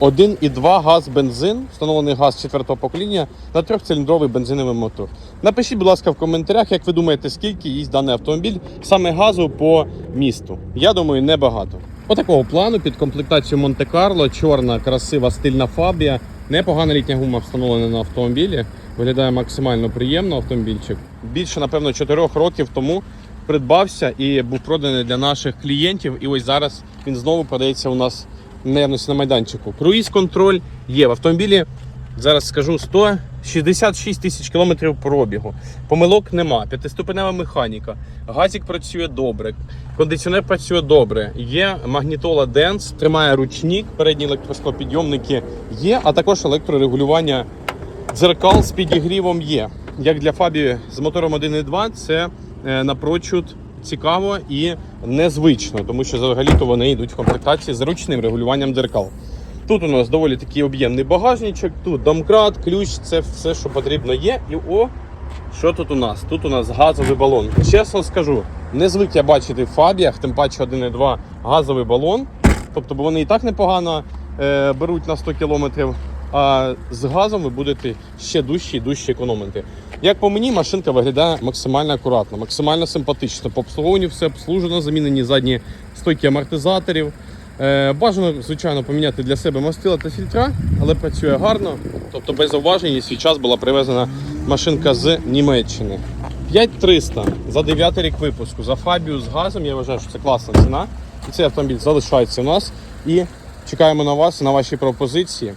1,2 газ бензин, встановлений газ четвертого покоління на трьохциліндровий бензиновий мотор. Напишіть, будь ласка, в коментарях, як ви думаєте, скільки їсть даний автомобіль саме газу по місту. Я думаю, небагато. Отакого плану під комплектацію Монте-Карло, чорна, красива, стильна фабія. Непогана літня гума встановлена на автомобілі. Виглядає максимально приємно автомобільчик. Більше, напевно, 4 років тому придбався і був проданий для наших клієнтів. І ось зараз він знову продається у нас наявності на майданчику. Круїз контроль є в автомобілі. Зараз скажу 166 тисяч кілометрів пробігу. Помилок нема. П'ятиступенева механіка. Газик працює добре. Кондиціонер працює добре. Є магнітола Денс, тримає ручник, передні електросклопідйомники є, а також електрорегулювання дзеркал з підігрівом є. Як для Фабі з мотором 1.2, це е, напрочуд цікаво і незвично, тому що взагалі-то вони йдуть в комплектації з ручним регулюванням дзеркал. Тут у нас доволі такий об'ємний багажничок, тут домкрат, ключ, це все, що потрібно є. І о, що тут у нас? Тут у нас газовий балон. Чесно скажу, не звик я бачити в фабіях, тим паче 1.2 газовий балон. Тобто, бо вони і так непогано е, беруть на 100 кілометрів. А з газом ви будете ще дужче і дужче економити. Як по мені, машинка виглядає максимально акуратно, максимально симпатично. По обслуговуванню все обслужено, замінені задні стойки амортизаторів. Е, бажано, звичайно, поміняти для себе мастила та фільтра, але працює гарно. Тобто без зауважень і свій час була привезена машинка з Німеччини. 5300 за 9 рік випуску. За Фабію з газом. Я вважаю, що це класна ціна. І цей автомобіль залишається у нас. І чекаємо на вас, на ваші пропозиції.